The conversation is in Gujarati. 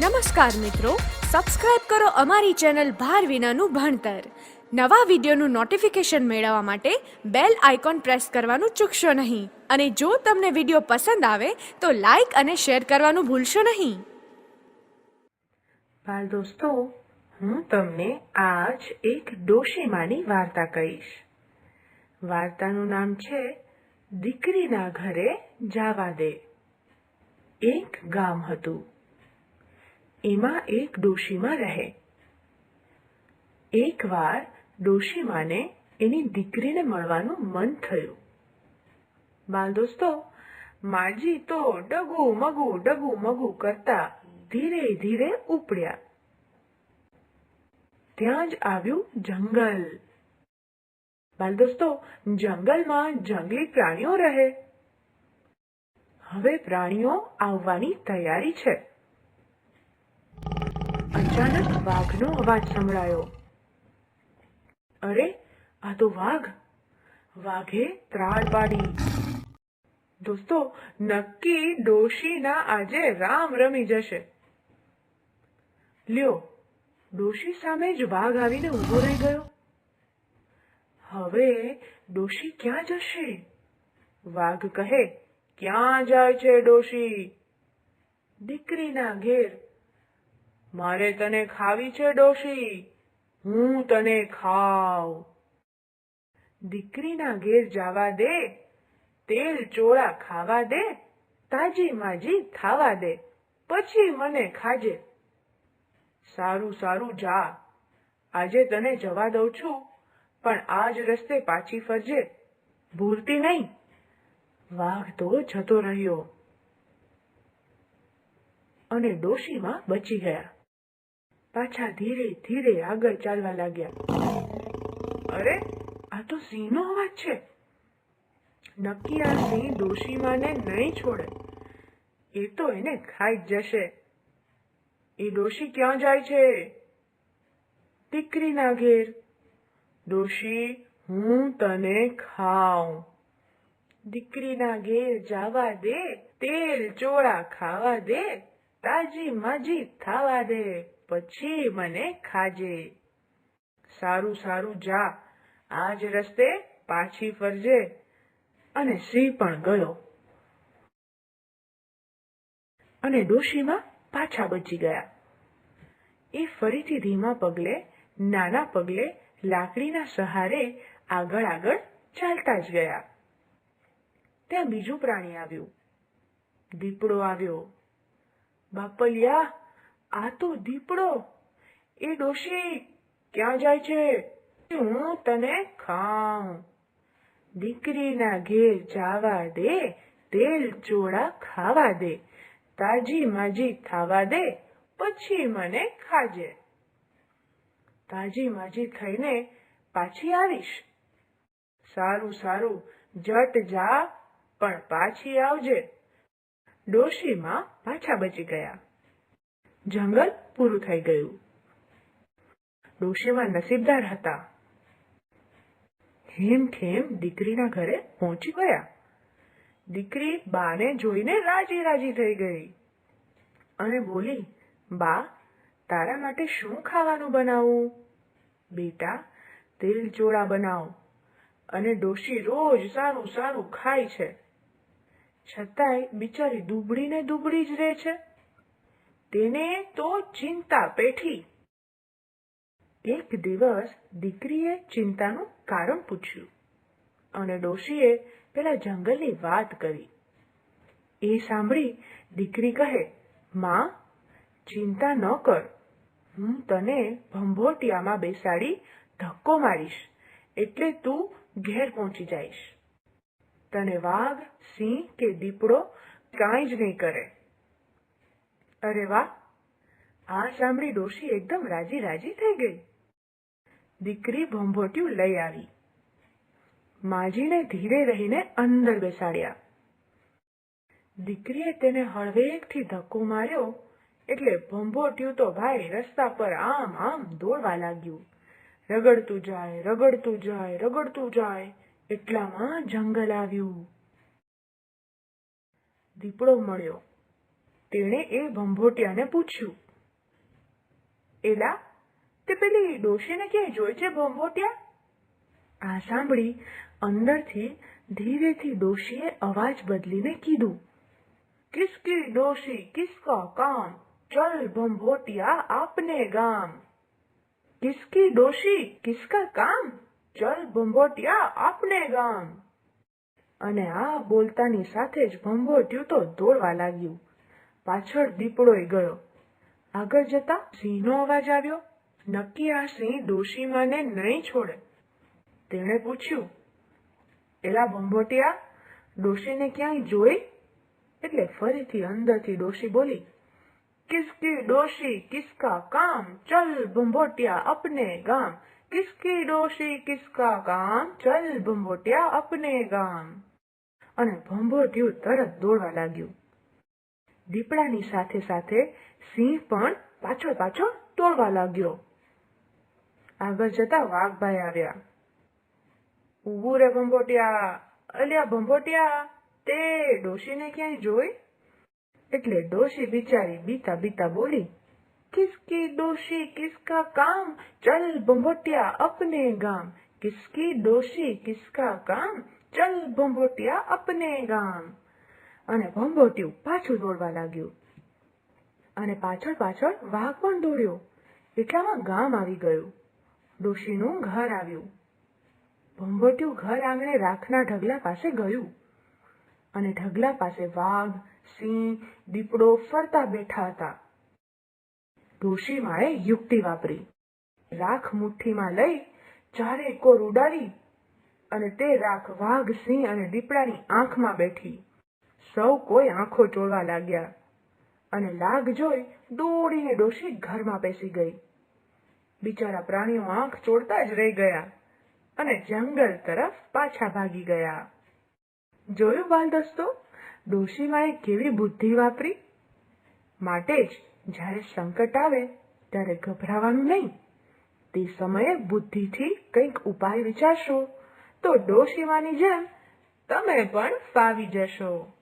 નમસ્કાર મિત્રો સબસ્ક્રાઇબ કરો અમારી ચેનલ ભાર વિનાનું ભણતર. નવા વિડીયોનું નોટિફિકેશન મેળવવા માટે બેલ આઇકોન પ્રેસ કરવાનું ચૂકશો નહીં. અને જો તમને વીડિયો પસંદ આવે, તો લાઈક અને શેર કરવાનું ભૂલશો નહીં. બાલ દોસ્તો, હું તમને આજ એક ડોશીમાની વાર્તા કહીશ. વાર્તાનું નામ છે, દીકરીના ઘરે જાવા દે. એક ગામ હતું. એમાં એક ડોશીમાં રહે. એકવાર ડોશીમાને એની દીકરીને મળવાનું મન થયું. બાલ દોસ્તો, માજી તો ડગુ મગુ ડગુ મગુ કરતા ધીરે ધીરે ઉપડ્યા. ત્યાં જ આવ્યું જંગલ. બાલ દોસ્તો, જંગલમાં જંગલી પ્રાણીઓ રહે. હવે પ્રાણીઓ આવવાની તૈયારી છે. અચાનક વાઘનો અવાજ સંભળાયો. અરે, આ તો વાઘ. વાઘે ત્રાળ પાડી. દોસ્તો, નક્કી ડોશીના આજે રામ રમી જશે. લ્યો, ડોશી સામે જ વાઘ આવીને ઊભો રહી ગયો. હવે ડોશી ક્યાં જશે? વાઘ કહે, ક્યાં જાય છે ડોશી? દીકરીના ઘેર મારે તને ખાવી છે ડોશી. હું તને ખાવ. દીકરીના ઘેર જવા દે, તેલ ચોળા ખાવા દે, તાજી માજી ખાવા દે, પછી મને ખાજે. સારું સારું, જા. આજે તને જવા દઉં છું, પણ આજ રસ્તે પાછી ફરજે. ભૂલતી નહીં. વાઘ તો જતો રહ્યો. અને ડોશીમાં બચી ગયા. પાછા ધીરે ધીરે આગળ ચાલવા લાગ્યા. અરે, આ તો સિંહનો અવાજ છે. નક્કી આ સિંહ ડોશીમાને નહીં છોડે. એ તો એને ખાઈ જશે. એ ડોશી ક્યાં જાય છે? દીકરીના ઘેર. ડોશી, હું તને ખાઉં. દીકરીના ઘેર જાવા દે, તેલ ચોળા ખાવા દે, તાજી માજી થાવા દે. પછી મને ખાજે. સારું સારું, જા. આજ રસ્તે પાછી ફરજે. અને સિંહ પણ ગયો. અને ડોશીમાં પાછા બચી ગયા. એ ફરીથી ધીમા પગલે, નાના પગલે લાકડીના સહારે આગળ આગળ ચાલતા જ ગયા. ત્યાં બીજું પ્રાણી આવ્યું. દીપડો આવ્યો. બાપલિયા આ તો દીપડો. એ ડોશી, ક્યાં જાય છે? હું તને ખાઉં. દીકરીના ઘેર જાવા દે, તેલ ચોળા ખાવા દે, તાજી માજી ખાવા દે, પછી મને ખાજે. તાજી માજી થઈને પાછી આવીશ. સારું સારું, જટ જા, પણ પાછી આવજે. ડોશીમાં પાછા બચી ગયા. જંગલ પૂરું થઈ ગયું. ડોશીમાં નસીબદાર હતા. હેમ ખેમ દીકરીના ઘરે પહોંચી ગયા. દીકરી બાને જોઈને રાજી રાજી થઈ ગઈ અને બોલી, બા, તારા માટે શું ખાવાનું બનાવું? બેટા, તેલ ચોળા બનાવ અને ડોશી રોજ સારું સારું ખાય છે. છતાંય બિચારી દુબળી ને દુબળી જ રહે છે. તેને તો ચિંતા પેઠી. એક દિવસ દીકરીએ ચિંતાનું કારણ પૂછ્યું અને ડોશીએ પેલા જંગલની વાત કરી. એ સાંભળી દીકરી કહે, માં, ચિંતા ન કર. હું તને ભંભોટિયામાં બેસાડી ધક્કો મારીશ, એટલે તું ઘેર પહોંચી જઈશ. તને વાઘ, સિંહ કે દીપડો કાંઈ જ નહીં કરે. અરે વાહ! આ સાંભળી ડોશી એકદમ રાજી રાજી થઈ ગઈ. દીકરી ભંભોટિયું લઈ આવી. માજીને ધીરે રહીને અંદર બેસાડ્યા. દીકરીએ તેને હળવેકથી ધક્કો માર્યો એટલે ભંભોટિયું તો ભાઈ રસ્તા પર આમ આમ દોડવા લાગ્યું. રગડતું જાય રગડતું જાય રગડતું જાય, એટલામાં જંગલ આવ્યું. દીપડો મળ્યો. તેણે એ ભંભોટિયાને પૂછ્યું. એલા, તે પેલી ડોશીને ક્યાંય જોઈ છે ભંભોટિયા? આ સાંભળી અંદરથી ધીરેથી ડોશીએ અવાજ બદલીને કીધું કિસકી ડોશી કિસકા કામ? ચલ ભંભોટિયા, આપને ગામ. કિસકી ડોશી કિસકા કામ? ચલ ભંભોટિયા, આપને ગામ. અને આ બોલતાની સાથે જ ભંભોટિયું તો દોડવા લાગ્યું. પાછળ દીપડોય ગયો. આગળ જતા સિંહનો અવાજ આવ્યો. નક્કી આ સિંહ ડોશીમાને નહીં છોડે. તેણે પૂછ્યું એલા ભંભોટિયા ડોશીને ક્યાંય જોઈ? એટલે ફરીથી અંદરથી ડોશી બોલી, કિસકી ડોશી કિસકા કામ, ચલ ભંભોટિયા અપને ગામ. કિસકી ડોશી કિસકા કામ, ચલ ભંભોટિયા અપને ગામ. અને ભંભોટિયું તરત દોડવા લાગ્યું. દીપડાની સાથે સાથે સિંહ પણ પાછળ પાછળ દોડવા લાગ્યો. આગળ જતા વાઘભાઈ આવ્યા. ઉભું રે ભંભોટિયા, અલ્યા ભંભોટિયા, તે ડોશીને ક્યાંય જોઈ? એટલે ડોશી બિચારી બીતા બીતા બોલી, કિસકી ડોશી, કિસકા કામ? ચલ ભંભોટિયા, અપને ગામ. કિસકી ડોશી, કિસકા કામ? ચલ ભંભોટિયા, અપને ગામ. અને ભંભોટિયું પાછું દોડવા લાગ્યું. અને પાછળ પાછળ વાઘ પણ દોડ્યો. એટલામાં ગામ આવી ગયું. ડોશીનું ઘર આવ્યું. ભંભોટિયું ઘર આંગણે રાખના ઢગલા પાસે ગયું. અને ઢગલા પાસે વાઘ, સિંહ, દીપડો ફરતા બેઠા હતા. ડોશીમાએ યુક્તિ વાપરી. રાખ મુઠ્ઠીમાં લઈ ચારે કોર ઉડાડી અને તે રાખ વાઘ, સિંહ અને દીપડાની આંખમાં બેઠી. સૌ કોઈ આંખો ચોળવા લાગ્યા અને લાગ જોઈ દોડીને ડોશી ઘરમાં બેસી ગઈ. બિચારા પ્રાણીઓ આંખ ચોળતા જ રહી ગયા અને જંગલ તરફ પાછા ભાગી ગયા. જોયું બાલ દોસ્તો ડોશીમાએ કેવી બુદ્ધિ વાપરી? માટે જ જ્યારે સંકટ આવે ત્યારે ગભરાવાનું નહીં. તે સમયે બુદ્ધિથી કંઈક ઉપાય વિચારશો તો ડોશીમાની જેમ તમે પણ ફાવી જશો.